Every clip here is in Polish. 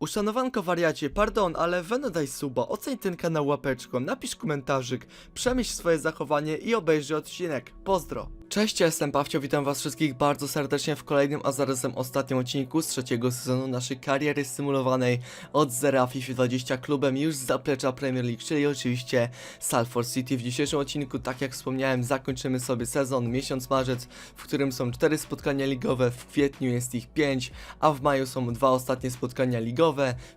Uszanowanko wariacie, pardon, ale Weno daj suba, oceń ten kanał łapeczką, napisz komentarzyk, przemyśl swoje zachowanie i obejrzyj odcinek. Pozdro! Cześć, jestem Pawcio, witam was wszystkich bardzo serdecznie w kolejnym, a zarazem ostatnim odcinku z trzeciego sezonu naszej kariery symulowanej od zera FIFA 20 klubem już z zaplecza Premier League, czyli oczywiście Salford City. W dzisiejszym odcinku, tak jak wspomniałem, zakończymy sobie sezon, miesiąc marzec, w którym są cztery spotkania ligowe, w kwietniu jest ich pięć, a w maju są dwa ostatnie spotkania ligowe,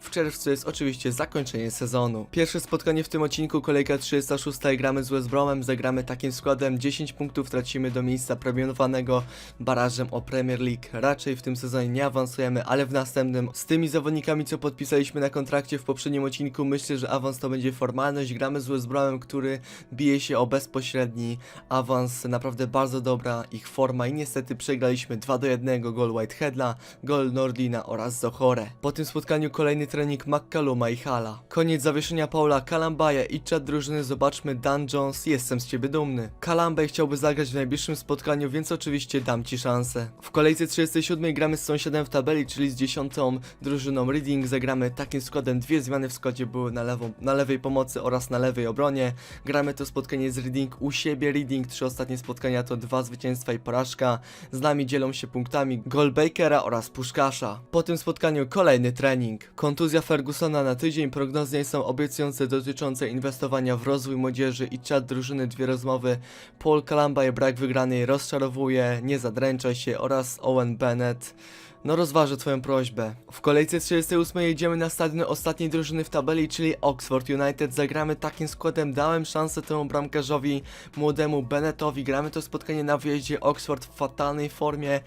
w czerwcu jest oczywiście zakończenie sezonu. Pierwsze spotkanie w tym odcinku, kolejka 36, gramy z West Bromem, zagramy takim składem, 10 punktów tracimy do miejsca premiowanego barażem o Premier League. Raczej w tym sezonie nie awansujemy, ale w następnym z tymi zawodnikami, co podpisaliśmy na kontrakcie w poprzednim odcinku, myślę, że awans to będzie formalność. Gramy z West Bromem, który bije się o bezpośredni awans, naprawdę bardzo dobra ich forma i niestety przegraliśmy 2 do 1, gol Whiteheadla, gol Nordlina oraz Zohore. Po tym spotkaniu kolejny trening McCalluma i Hala. Koniec zawieszenia Paula Kalambaja i czat drużyny, zobaczmy Dan Jones, jestem z ciebie dumny. Kalambaj chciałby zagrać w najbliższym spotkaniu, więc oczywiście dam ci szansę. W kolejce 37 gramy z sąsiadem w tabeli, czyli z dziesiątą drużyną Reading, zagramy takim składem, dwie zmiany w składzie były na, lewą, na lewej pomocy oraz na lewej obronie. Gramy to spotkanie z Reading u siebie, Reading, trzy ostatnie spotkania to dwa zwycięstwa i porażka. Z nami dzielą się punktami gol Bakera oraz Puszkasza. Po tym spotkaniu kolejny trening. Kontuzja Fergusona na tydzień, prognozy nie są obiecujące dotyczące inwestowania w rozwój młodzieży i czat drużyny, dwie rozmowy. Paul Kalambaj brak wygranej rozczarowuje, nie zadręcza się. Oraz Owen Bennett. No rozważę twoją prośbę. W kolejce 38 jedziemy na stadion ostatniej drużyny w tabeli, czyli Oxford United. Zagramy takim składem, dałem szansę temu bramkarzowi młodemu Bennettowi. Gramy to spotkanie na wyjeździe Oxford w fatalnej formie.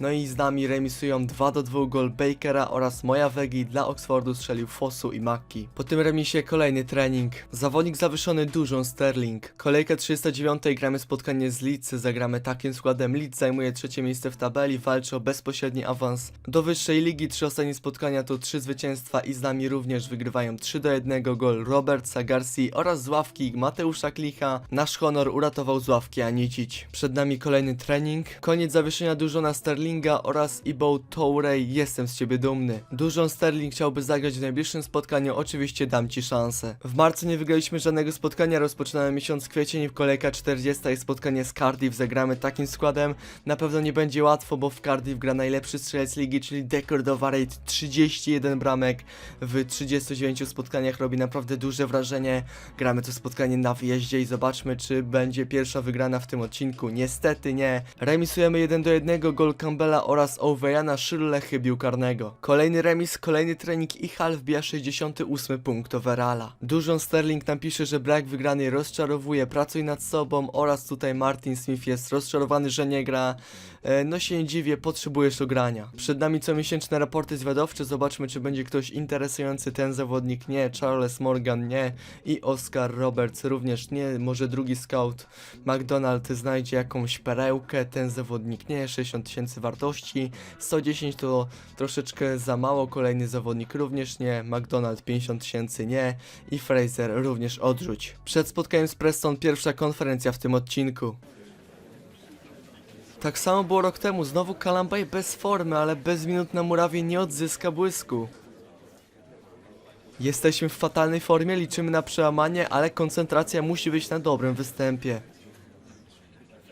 No i z nami remisują 2 do 2 gol Bakera oraz Moja Wegi dla Oxfordu strzelił Fosu i Macki. Po tym remisie kolejny trening. Zawodnik zawyżony dużą Sterling. Kolejka 39 gramy spotkanie z Leeds. Zagramy takim składem. Leeds zajmuje trzecie miejsce w tabeli, walczy o bezpośredni awans do wyższej ligi. Trzy ostatnie spotkania to trzy zwycięstwa i z nami również wygrywają 3 do 1 gol Robert Sagarsi oraz z ławki Mateusza Klicha. Nasz honor uratował z ławki, a nie cić. Przed nami kolejny trening. Koniec zawieszenia dużo na Sterlinga oraz Ibo Toure. Jestem z ciebie dumny. Dużą Sterling chciałby zagrać w najbliższym spotkaniu, oczywiście dam ci szansę. W marcu nie wygraliśmy żadnego spotkania, rozpoczynamy miesiąc kwiecień, kolejka 40 jest spotkanie z Cardiff, zagramy takim składem. Na pewno nie będzie łatwo, bo w Cardiff gra najlepszy strzelec ligi, czyli Decordowa Rate 31 bramek w 39 spotkaniach, robi naprawdę duże wrażenie. Gramy to spotkanie na wyjeździe i zobaczmy, czy będzie pierwsza wygrana w tym odcinku. Niestety nie. Remisujemy 1 do 1, gol Campbella oraz Owejana Szyllechy karnego. Kolejny remis, kolejny trening i Hal wbija 68 punkt overalla. Dużą Sterling nam pisze, że brak wygranej rozczarowuje, pracuj nad sobą oraz tutaj Martin Smith jest rozczarowany, że nie gra. E, No się nie dziwię, potrzebujesz do grania. Przed nami comiesięczne raporty zwiadowcze, zobaczmy czy będzie ktoś interesujący, ten zawodnik. Nie, Charles Morgan nie. I Oscar Roberts również nie, może drugi scout McDonald znajdzie jakąś perełkę, ten zawodnik nie, 60 tysięcy wartości, 110 to troszeczkę za mało, kolejny zawodnik również nie, McDonald 50 tysięcy nie. I Fraser również odrzuć. Przed spotkaniem z Preston pierwsza konferencja w tym odcinku. Tak samo było rok temu, znowu Kalambaj bez formy, ale bez minut na murawie nie odzyska błysku. Jesteśmy w fatalnej formie, liczymy na przełamanie, ale koncentracja musi być na dobrym występie.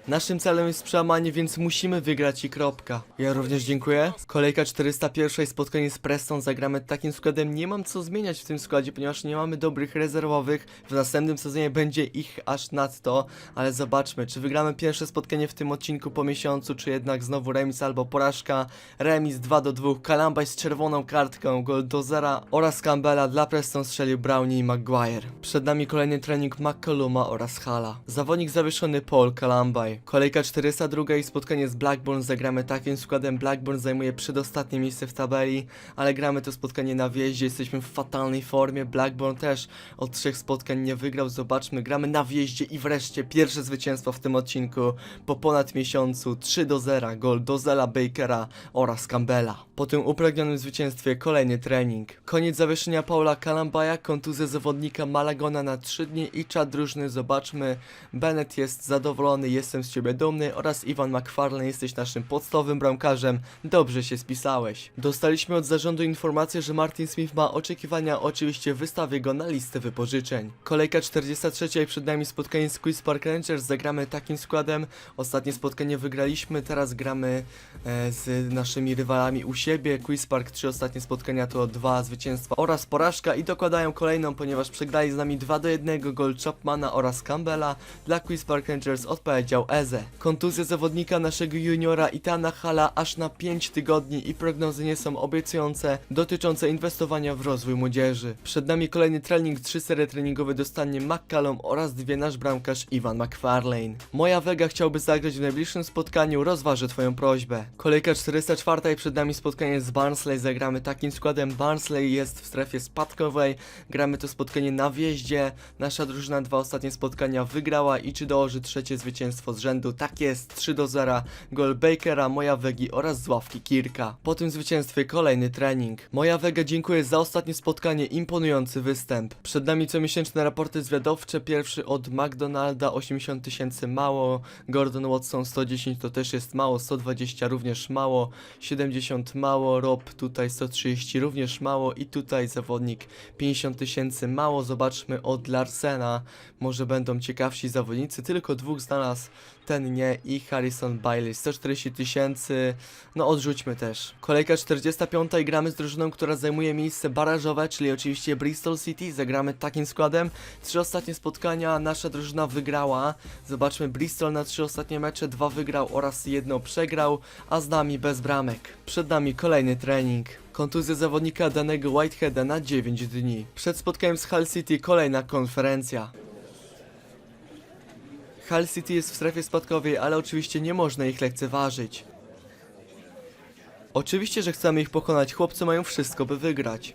Naszym celem jest przełamanie, więc musimy wygrać i kropka. Ja również dziękuję. Kolejka 401 spotkanie z Preston. Zagramy takim składem. Nie mam co zmieniać w tym składzie, ponieważ nie mamy dobrych rezerwowych. W następnym sezonie będzie ich aż nadto, ale zobaczmy, czy wygramy pierwsze spotkanie w tym odcinku po miesiącu, czy jednak znowu remis albo porażka. Remis 2 do 2. Kalambaj z czerwoną kartką, gol do zera oraz Campbella dla Preston strzelił Brownie i Maguire. Przed nami kolejny trening McColluma oraz Hala. Zawodnik zawieszony Paul Kalambaj. Kolejka 402 i spotkanie z Blackburn. Zagramy takim składem. Blackburn zajmuje przedostatnie miejsce w tabeli, ale gramy to spotkanie na wjeździe. Jesteśmy w fatalnej formie. Blackburn też od trzech spotkań nie wygrał. Zobaczmy, gramy na wjeździe i wreszcie pierwsze zwycięstwo w tym odcinku po ponad miesiącu. 3 do 0. Gol Dozela Bakera oraz Campbella. Po tym upragnionym zwycięstwie kolejny trening. Koniec zawieszenia Paula Kalambaja, kontuzja zawodnika Malagona na 3 dni i czad drużyny. Zobaczmy, Bennett jest zadowolony, jestem z ciebie dumny oraz Iwan McFarlane jesteś naszym podstawowym bramkarzem. Dobrze się spisałeś. Dostaliśmy od zarządu informację, że Martin Smith ma oczekiwania, oczywiście wystawię go na listę wypożyczeń. Kolejka 43 i przed nami spotkanie z Quiz Park Rangers. Zagramy takim składem. Ostatnie spotkanie wygraliśmy, teraz gramy e, z naszymi rywalami u siebie. Quiz Park, trzy ostatnie spotkania to dwa zwycięstwa oraz porażka i dokładają kolejną, ponieważ przegrali z nami 2 do 1 gol Chapmana oraz Campbella. Dla Quiz Park Rangers odpowiedział Eze. Kontuzja zawodnika naszego juniora Itana Hala aż na 5 tygodni i prognozy nie są obiecujące dotyczące inwestowania w rozwój młodzieży. Przed nami kolejny trening, trzy serie treningowe dostanie McCallum oraz dwie nasz bramkarz Ivan McFarlane. Moja Vega chciałby zagrać w najbliższym spotkaniu, rozważę twoją prośbę. Kolejka 404 i przed nami spotkanie z Barnsley, zagramy takim składem, Barnsley jest w strefie spadkowej, gramy to spotkanie na wjeździe, nasza drużyna dwa ostatnie spotkania wygrała i czy dołoży trzecie zwycięstwo z rzędu, tak jest, 3 do 0, gol Bakera, Moja Wegi oraz z ławki Kirka. Po tym zwycięstwie kolejny trening. Moja Wega dziękuję za ostatnie spotkanie, imponujący występ. Przed nami comiesięczne raporty zwiadowcze, pierwszy od McDonalda 80 tysięcy mało, Gordon Watson 110 to też jest mało, 120 również mało, 70 mało, Rob tutaj 130 również mało. I tutaj zawodnik 50 tysięcy mało, zobaczmy od Larsena, może będą ciekawsi zawodnicy, tylko dwóch znalazł, ten nie i Harrison Bailey 140 tysięcy, no odrzućmy też. Kolejka 45 i gramy z drużyną, która zajmuje miejsce barażowe, czyli oczywiście Bristol City, zagramy takim składem, trzy ostatnie spotkania nasza drużyna wygrała, zobaczmy Bristol na trzy ostatnie mecze, dwa wygrał oraz jedno przegrał, a z nami bez bramek. Przed nami kolejny trening. Kontuzja zawodnika danego Whiteheada na 9 dni. Przed spotkaniem z Hull City kolejna konferencja. Hull City jest w strefie spadkowej, ale oczywiście nie można ich lekceważyć. Oczywiście, że chcemy ich pokonać, chłopcy mają wszystko, by wygrać.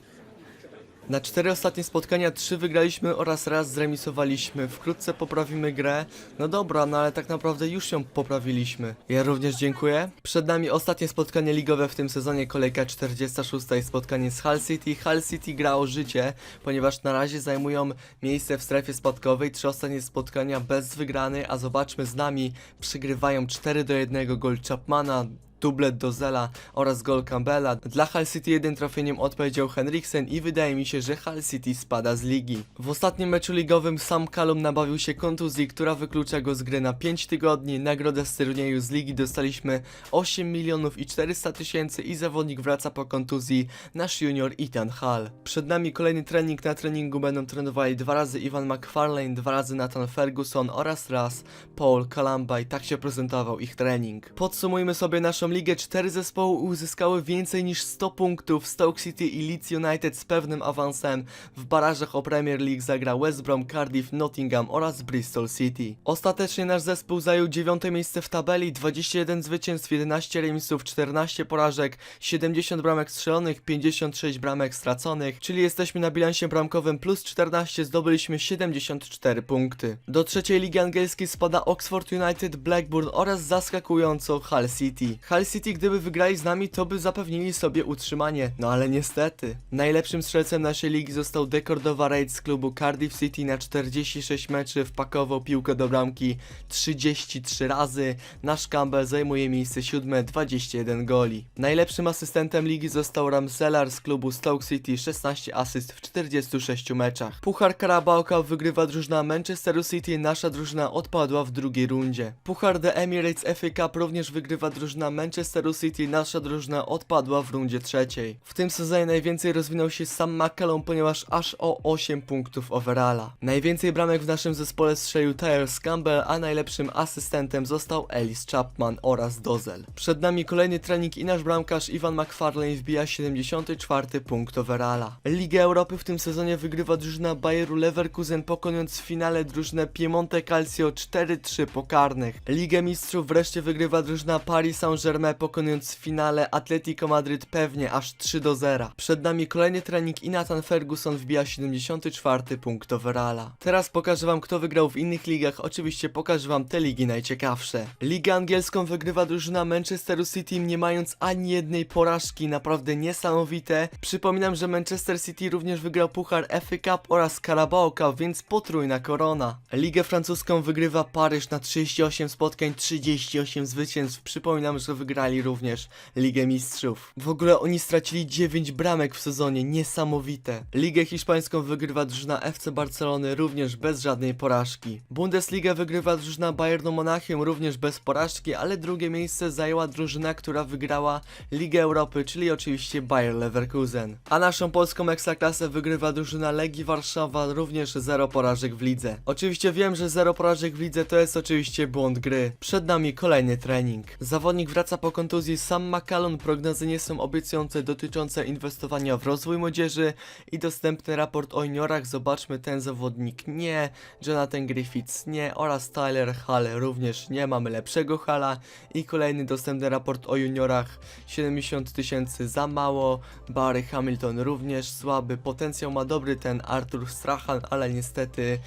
Na cztery ostatnie spotkania trzy wygraliśmy oraz raz zremisowaliśmy. Wkrótce poprawimy grę. No dobra, no ale tak naprawdę już ją poprawiliśmy. Ja również dziękuję. Przed nami ostatnie spotkanie ligowe w tym sezonie, kolejka 46 i spotkanie z Hull City. Hull City gra o życie, ponieważ na razie zajmują miejsce w strefie spadkowej. Trzy ostatnie spotkania bez wygranej, a zobaczmy z nami przegrywają 4 do 1 gol Chapmana dublet Dozela oraz gol Campbella. Dla Hull City jednym trafieniem odpowiedział Henriksen i wydaje mi się, że Hull City spada z ligi. W ostatnim meczu ligowym sam Callum nabawił się kontuzji, która wyklucza go z gry na 5 tygodni. Nagrodę z turnieju z ligi dostaliśmy 8 milionów i 400 tysięcy i zawodnik wraca po kontuzji, nasz junior Ethan Hall. Przed nami kolejny trening, na treningu będą trenowali dwa razy Ivan McFarlane, dwa razy Nathan Ferguson oraz raz Paul Kalamba i tak się prezentował ich trening. Podsumujmy sobie naszą ligę. Cztery zespoły uzyskały więcej niż 100 punktów. Stoke City i Leeds United z pewnym awansem. W barażach o Premier League zagra West Brom, Cardiff, Nottingham oraz Bristol City. Ostatecznie nasz zespół zajął dziewiąte miejsce w tabeli, 21 zwycięstw, 11 remisów, 14 porażek, 70 bramek strzelonych, 56 bramek straconych, czyli jesteśmy na bilansie bramkowym plus 14, zdobyliśmy 74 punkty. Do trzeciej ligi angielskiej spada Oxford United, Blackburn oraz zaskakująco Hull City. Hull City gdyby wygrali z nami, to by zapewnili sobie utrzymanie, no ale niestety. Najlepszym strzelcem naszej ligi został Dekordowa Raid z klubu Cardiff City na 46 meczy, wpakował piłkę do bramki 33 razy. Nasz Campbell zajmuje miejsce siódme, 21 goli. Najlepszym asystentem ligi został Ramselar z klubu Stoke City, 16 asyst w 46 meczach. Puchar Carabao wygrywa drużyna Manchesteru City, nasza drużyna odpadła w drugiej rundzie. Puchar The Emirates FA Cup również wygrywa drużyna Manchesteru City, nasza drużyna odpadła w rundzie trzeciej. W tym sezonie najwięcej rozwinął się sam McCallum, ponieważ aż o 8 punktów overalla. Najwięcej bramek w naszym zespole strzelił Tyrese Campbell, a najlepszym asystentem został Ellis Chapman oraz Dozel. Przed nami kolejny trening i nasz bramkarz Ivan McFarlane wbija 74 punkt overalla. Ligę Europy w tym sezonie wygrywa drużyna Bayeru Leverkusen, pokonując w finale drużynę Piemonte Calcio 4-3 po karnych. Ligę Mistrzów wreszcie wygrywa drużyna Paris Saint-Germain formę, pokonując w finale Atletico Madryt pewnie aż 3 do 0. Przed nami kolejny trening i Nathan Ferguson wbija 74 punkt overalla. Teraz pokażę wam kto wygrał w innych ligach, oczywiście pokażę wam te ligi najciekawsze. Ligę angielską wygrywa drużyna Manchesteru City nie mając ani jednej porażki, naprawdę niesamowite. Przypominam, że Manchester City również wygrał puchar FA Cup oraz Carabao Cup, więc potrójna korona. Ligę francuską wygrywa Paryż na 38 spotkań, 38 zwycięstw. Przypominam, że wygrali również Ligę Mistrzów. W ogóle oni stracili 9 bramek w sezonie, niesamowite. Ligę hiszpańską wygrywa drużyna FC Barcelony również bez żadnej porażki. Bundesligę wygrywa drużyna Bayernu Monachium również bez porażki, ale drugie miejsce zajęła drużyna, która wygrała Ligę Europy, czyli oczywiście Bayer Leverkusen. A naszą polską ekstraklasę wygrywa drużyna Legii Warszawa, również zero porażek w lidze. Oczywiście wiem, że zero porażek w lidze to jest oczywiście błąd gry. Przed nami kolejny trening. Zawodnik wraca po kontuzji, sam McCallum, prognozy nie są obiecujące dotyczące inwestowania w rozwój młodzieży i dostępny raport o juniorach, zobaczmy ten zawodnik nie, Jonathan Griffiths nie oraz Tyler Hall również nie, mamy lepszego Hala i kolejny dostępny raport o juniorach. 70 tysięcy za mało, Barry Hamilton również słaby, potencjał ma dobry ten Arthur Strahan, ale niestety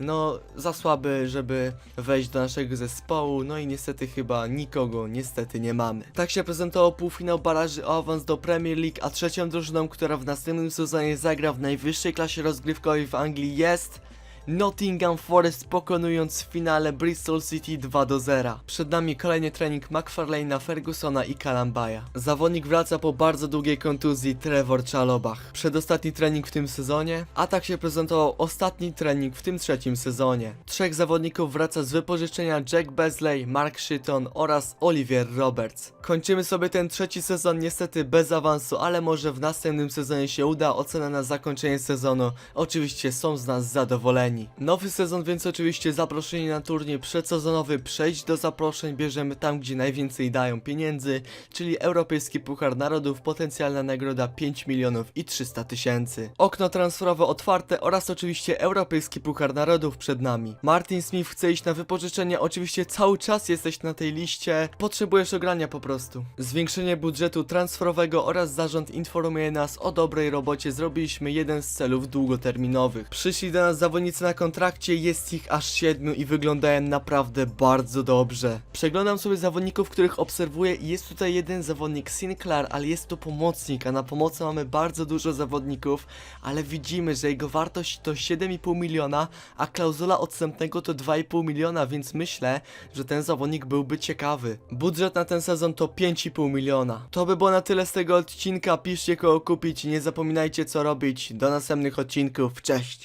no za słaby, żeby wejść do naszego zespołu, no i niestety chyba nikogo niestety nie mamy. Tak się prezentował półfinał baraży o awans do Premier League, a trzecią drużyną, która w następnym sezonie zagra w najwyższej klasie rozgrywkowej w Anglii jest... Nottingham Forest pokonując w finale Bristol City 2 do 0. Przed nami kolejny trening McFarlane'a, Fergusona i Kalambaya. Zawodnik wraca po bardzo długiej kontuzji Trevor Chalobach. Przedostatni trening w tym sezonie, a tak się prezentował ostatni trening w tym trzecim sezonie. Trzech zawodników wraca z wypożyczenia Jack Beasley, Mark Shitton oraz Olivier Roberts. Kończymy sobie ten trzeci sezon niestety bez awansu, ale może w następnym sezonie się uda. Ocena na zakończenie sezonu. Oczywiście są z nas zadowoleni. Nowy sezon, więc oczywiście zaproszenie na turniej przedsezonowy. Przejść do zaproszeń bierzemy tam, gdzie najwięcej dają pieniędzy, czyli Europejski Puchar Narodów, potencjalna nagroda 5 milionów i 300 tysięcy. Okno transferowe otwarte oraz oczywiście Europejski Puchar Narodów przed nami. Martin Smith chce iść na wypożyczenie, oczywiście cały czas jesteś na tej liście, potrzebujesz ogrania po prostu. Zwiększenie budżetu transferowego oraz zarząd informuje nas o dobrej robocie, zrobiliśmy jeden z celów długoterminowych. Przyszli do nas zawodnicy na kontrakcie, jest ich aż siedmiu i wyglądają naprawdę bardzo dobrze. Przeglądam sobie zawodników, których obserwuję i jest tutaj jeden zawodnik Sinclair, ale jest to pomocnik, a na pomocy mamy bardzo dużo zawodników, ale widzimy, że jego wartość to 7,5 miliona, a klauzula odstępnego to 2,5 miliona, więc myślę, że ten zawodnik byłby ciekawy. Budżet na ten sezon to 5,5 miliona. To by było na tyle z tego odcinka, piszcie kogo kupić, nie zapominajcie co robić. Do następnych odcinków, cześć!